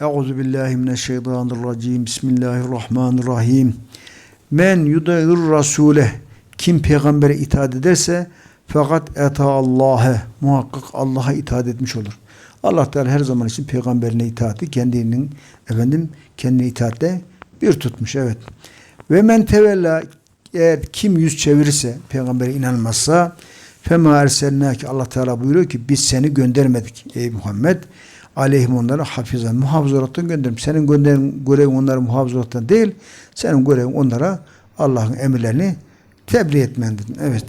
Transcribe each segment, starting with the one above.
Euzu billahi mineşşeytanirracim. Bismillahirrahmanirrahim. Men yudayır rasule kim peygambere itaat ederse fakat eta Allah'e muhakkak Allah'a itaat etmiş olur. Allah Teala her zaman için peygamberine itaati kendinin efendim kendine itaatle bir tutmuş evet. Ve men tevella eğer kim yüz çevirirse peygambere inanmazsa fema erselnâki Allah Teala buyuruyor ki biz seni göndermedik ey Muhammed aleyhim onlara hafizan muhafız olaraktan gönderdim. Senin gönderin görevin onları muhafız olaraktan değil senin görevin onlara Allah'ın emirlerini tebliğ etmendir. Evet.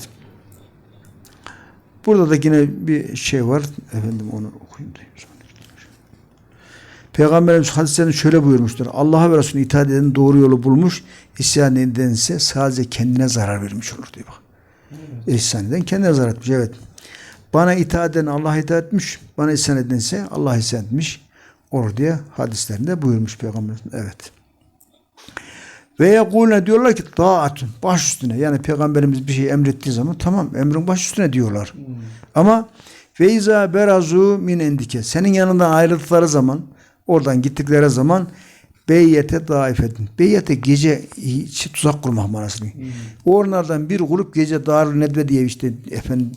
Burada da yine bir şey var. Efendim onu okuyayım. Peygamberimiz hadislerinde şöyle buyurmuştur. Allah'a ve Resulüne itaat eden doğru yolu bulmuş, isyan edense sadece kendine zarar vermiş olur diyor bak. İsyan eden kendine zarar etmiş. Evet. Bana itaat eden Allah'a itaat etmiş, bana isyan edense Allah isyan etmiş olur diye hadislerinde buyurmuş Peygamberimiz. Evet. Ve yekulne diyorlar ki taatun baş üstüne. Yani peygamberimiz bir şey emrettiği zaman tamam emrin baş üstüne diyorlar. Ama feiza berazu min endike. Senin yanından ayrıldıkları zaman oradan gittikleri zaman beyyete daifedin. Beyyete gece tuzak kurmak manasını. Onlardan bir grup gece Darül Nedve diye işte efendim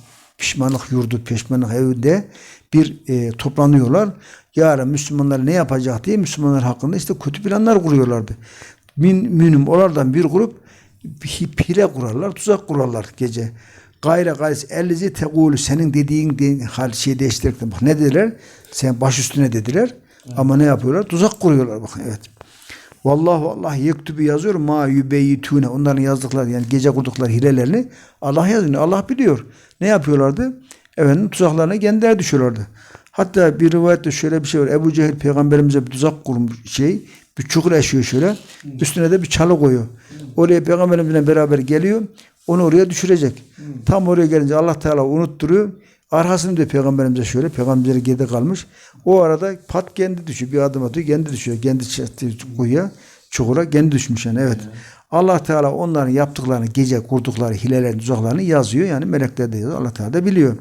pişmanlık yurdu, pişmanlık evinde bir e, toplanıyorlar. Yarın Müslümanlar ne yapacak diye Müslümanlar hakkında işte kötü planlar kuruyorlardı. Min, minum oralardan bir grup hile kurarlar, tuzak kurarlar gece. Gayre gayresi ellizi tegulü senin dediğin de, hal şey değiştirirken bak ne dediler? Sen baş üstüne dediler. Ama ne yapıyorlar? Tuzak kuruyorlar bak evet. Vallahu Allah yektubu yazıyor ma yübeyitune onların yazdıkları yani gece kurdukları hilelerini Allah yazıyor. Allah biliyor. Ne yapıyorlardı? Efendim tuzaklarına kendileri düşüyorlardı. Hatta bir rivayette şöyle bir şey var. Ebu Cehil peygamberimize bir tuzak kurmuş şey. Bir çukur eşiyor şöyle. Üstüne de bir çalı koyuyor. Oraya peygamberimizle beraber geliyor. Onu oraya düşürecek. Tam oraya gelince Allah Teala unutturuyor. Arkasını diyor peygamberimize şöyle. Peygamberimize geride kalmış. O arada pat kendi düşüyor. Bir adım atıyor. Kendi düşüyor. Kendi çektiği kuyuya, çukura kendi düşmüş yani. Evet. Allah Teala onların yaptıklarını, gece kurdukları hilelerin, tuzaklarını yazıyor. Yani melekler de yazıyor. Allah Teala da biliyor.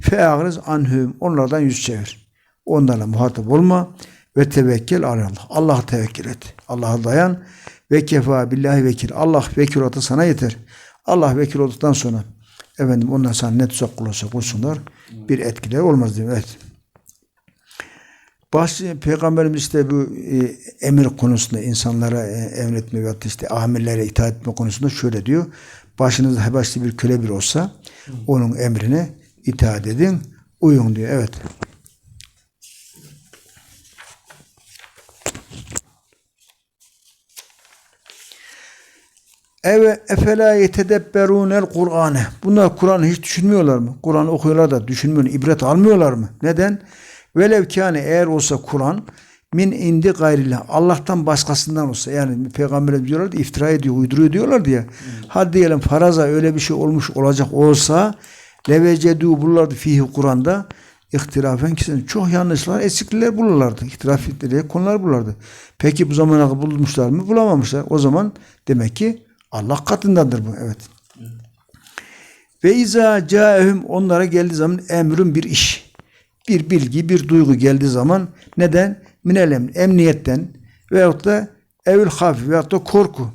Fe'agriz anhum. Onlardan yüz çevir. Onlarla muhatap olma. Ve tevekkül Allah. Allah'a tevekkül et. Allah'a dayan. Ve kefa billahi vekil. Allah vekil oldu sana yeter. Allah vekil olduktan sonra efendim ondan sana ne tuzak kurulsa kursunlar. Bir etkileri olmaz diyor. Evet. Baş, Peygamberimiz işte bu e, emir konusunda insanlara e, emretme ve işte amirlere itaat etme konusunda şöyle diyor. Başınızda hebaşlı bir köle bir olsa onun emrine itaat edin, uyun diyor. Evet. Eve efela yetedebberunel Kur'ane. Bunlar Kur'an'ı hiç düşünmüyorlar mı? Kur'an okuyorlar da düşünmüyor, ibret almıyorlar mı? Neden? Velev kâne eğer olsa Kur'an min indi gayrillah. Allah'tan başkasından olsa yani peygamberimiz diyorlar da iftira ediyor, uyduruyor diyorlar diye. Hmm. Hadi diyelim faraza öyle bir şey olmuş olacak olsa levecedu bulurlardı fihi Kur'an'da ihtilafen kişinin çok yanlışlar, eksiklikler bulurlardı. İhtilaf ettiği konular bulurlardı. Peki bu zamana bulmuşlar mı? Bulamamışlar. O zaman demek ki Allah katındadır bu. Evet. Ve izâ câehum onlara geldiği zaman emrün bir iş. Bir bilgi, bir duygu geldiği zaman neden? Minel emniyetten veyahut da evül hafif veyahut da korku.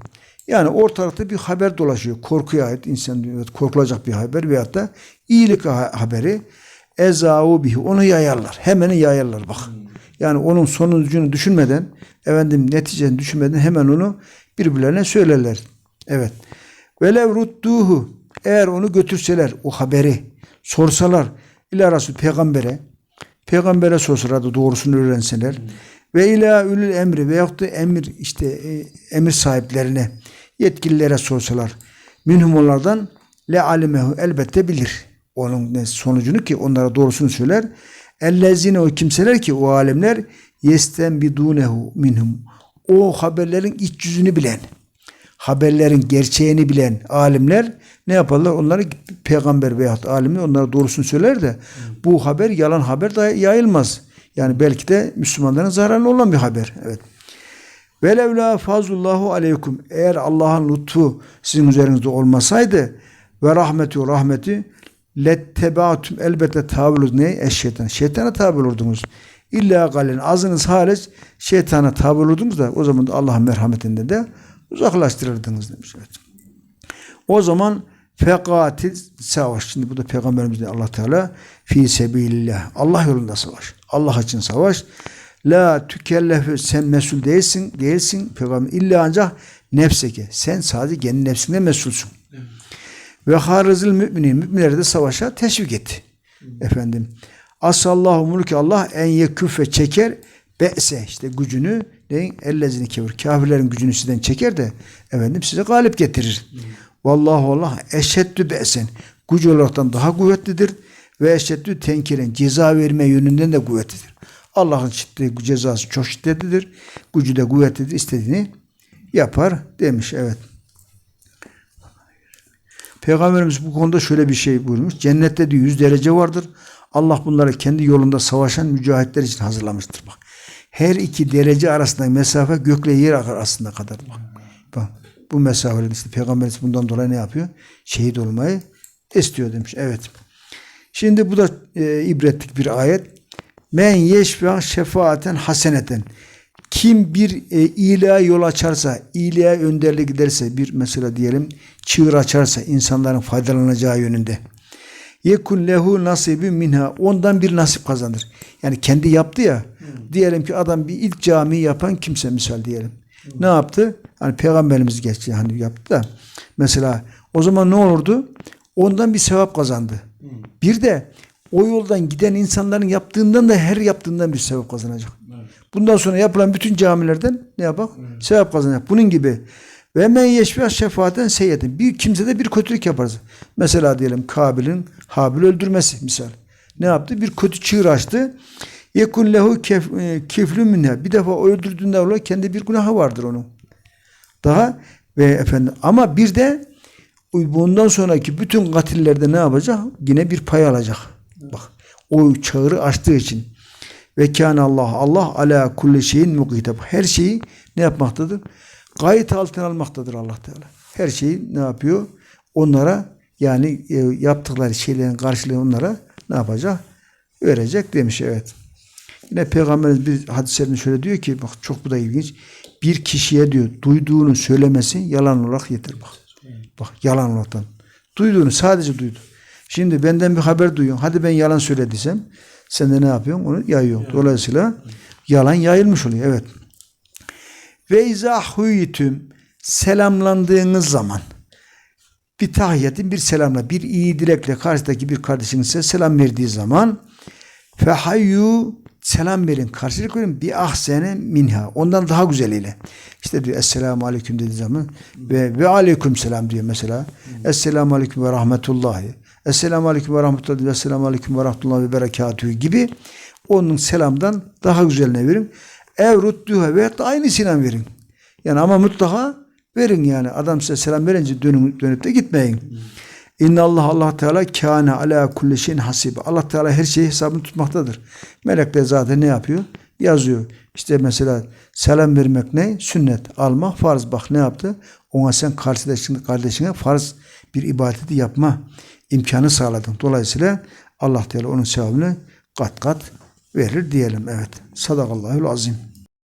Yani ortalıkta bir haber dolaşıyor. Korkuya ait insan evet, korkulacak bir haber veyahut da iyilik haberi ezâhu bihi. Onu yayarlar. Hemen yayarlar bak. Yani onun sonucunu düşünmeden efendim neticesini düşünmeden hemen onu birbirlerine söylerler. Evet. Velev rudduhu eğer onu götürseler o haberi sorsalar ila Resul peygambere peygambere sorsalar da doğrusunu öğrenseler hmm. ve ila ülül emri veyahut da emir işte e, emir sahiplerine yetkililere sorsalar minhum onlardan le alimehu elbette bilir onun sonucunu ki onlara doğrusunu söyler ellezine o kimseler ki o alemler yesten bidunehu minhum o haberlerin iç yüzünü bilen haberlerin gerçeğini bilen alimler ne yaparlar? Onları peygamber veya alimler onlara doğrusunu söyler de bu haber yalan haber da yayılmaz. Yani belki de Müslümanların zararlı olan bir haber. Evet. Velevla fazullahu aleykum. Eğer Allah'ın lütfu sizin üzerinizde olmasaydı ve rahmeti rahmeti lettebatum elbette tabi. Ne? Eşşeytan. Şeytana tabi olurdunuz. İlla galen azınız hariç şeytana tabi olurdunuz da o zaman da Allah'ın merhametinden de uzaklaştırırdınız demiş. Evet. O zaman fekatil savaş. Şimdi bu da Peygamberimiz Allah Teala fi sebilillah. Allah yolunda savaş. Allah için savaş. La tükellefü sen mesul değilsin, değilsin peygamber illa ancak nefseke. Sen sadece kendi nefsine mesulsün. Ve harizil müminin müminleri de savaşa teşvik etti. Efendim. Asallahu mulki Allah en yeküfe çeker be'se işte gücünü neyin ellezini kevir. Kafirlerin gücünü sizden çeker de efendim size galip getirir. Vallahu Allah eşeddü be'sen. Güç olaraktan daha kuvvetlidir ve eşeddü tenkiren ceza verme yönünden de kuvvetlidir. Allah'ın şiddetli cezası çok şiddetlidir. Gücü de kuvvetlidir. istediğini yapar demiş. Evet. Peygamberimiz bu konuda şöyle bir şey buyurmuş. Cennette diyor 100 derece vardır. Allah bunları kendi yolunda savaşan mücahitler için hazırlamıştır. Bak. Her iki derece arasındaki mesafe gökle yer arasında kadar. Bak. Bu mesafede işte Peygamberimiz bundan dolayı ne yapıyor? Şehit olmayı istiyor demiş. Evet. Şimdi bu da e, ibretlik bir ayet. Men yeşfa şefaaten haseneten. Kim bir e, iyiliğe yol açarsa, iyiliğe önderlik giderse, bir mesela diyelim çığır açarsa insanların faydalanacağı yönünde. Yekun lehu nasibi minha. Ondan bir nasip kazanır. Yani kendi yaptı ya. Diyelim ki adam bir ilk cami yapan kimse misal diyelim. Ne yaptı? Hani peygamberimiz geçti hani yaptı da. Mesela o zaman ne olurdu? Ondan bir sevap kazandı. Bir de o yoldan giden insanların yaptığından da her yaptığından bir sevap kazanacak. Bundan sonra yapılan bütün camilerden ne yapak? Sevap kazanacak. Bunun gibi. Ve men yeşfiyah şefaaten seyyedin. Bir kimse de bir kötülük yaparız. Mesela diyelim Kabil'in Habil öldürmesi misal. Ne yaptı? Bir kötü çığır açtı. Yekun lehu kef, e, minha. Bir defa o öldürdüğünde Allah kendi bir günahı vardır onun. Daha ve efendim ama bir de bundan sonraki bütün katillerde ne yapacak? Yine bir pay alacak. Bak o çağrı açtığı için. Ve kâne Allah Allah ala kulli şeyin mukite. Her şeyi ne yapmaktadır? Gayet altına almaktadır Allah Teala. Her şeyi ne yapıyor? Onlara yani e, yaptıkları şeylerin karşılığını onlara ne yapacak? Verecek demiş evet. Yine Peygamberimiz bir hadislerinde şöyle diyor ki bak çok bu da ilginç. Bir kişiye diyor duyduğunu söylemesi yalan olarak yeter bak. Bak yalan olaraktan. Duyduğunu sadece duydu. Şimdi benden bir haber duyuyorsun. Hadi ben yalan söylediysem sen de ne yapıyorsun? Onu yayıyorsun. Dolayısıyla yalan yayılmış oluyor. Evet. Ve izâ huyitüm selamlandığınız zaman bir tahiyetin bir selamla bir iyi dilekle karşıdaki bir kardeşinize selam verdiği zaman fehayyu selam verin karşılık verin bir ahsene minha. Ondan daha güzeliyle işte diyor esselamu aleyküm dediği zaman ve ve aleyküm selam diyor mesela. Esselamu aleyküm ve rahmetullahi esselamu aleyküm ve rahmetullahi ve esselamu aleyküm ve rahmetullahi ve berekatühü gibi onun selamdan daha güzeline verin evruttuha ve da aynısıyla verin yani ama mutlaka verin yani adam size selam verince dönüp, dönüp de gitmeyin. İnna Allah Allah Teala kâne ala kulli şeyin hasibe. Allah Teala her şeyi hesabını tutmaktadır. Melekler zaten ne yapıyor? Yazıyor. İşte mesela selam vermek ne? Sünnet. Almak farz. Bak ne yaptı? Ona sen kardeşine, kardeşine farz bir ibadeti yapma imkanı sağladın. Dolayısıyla Allah Teala onun sevabını kat kat verir diyelim. Evet. Sadakallahul azim.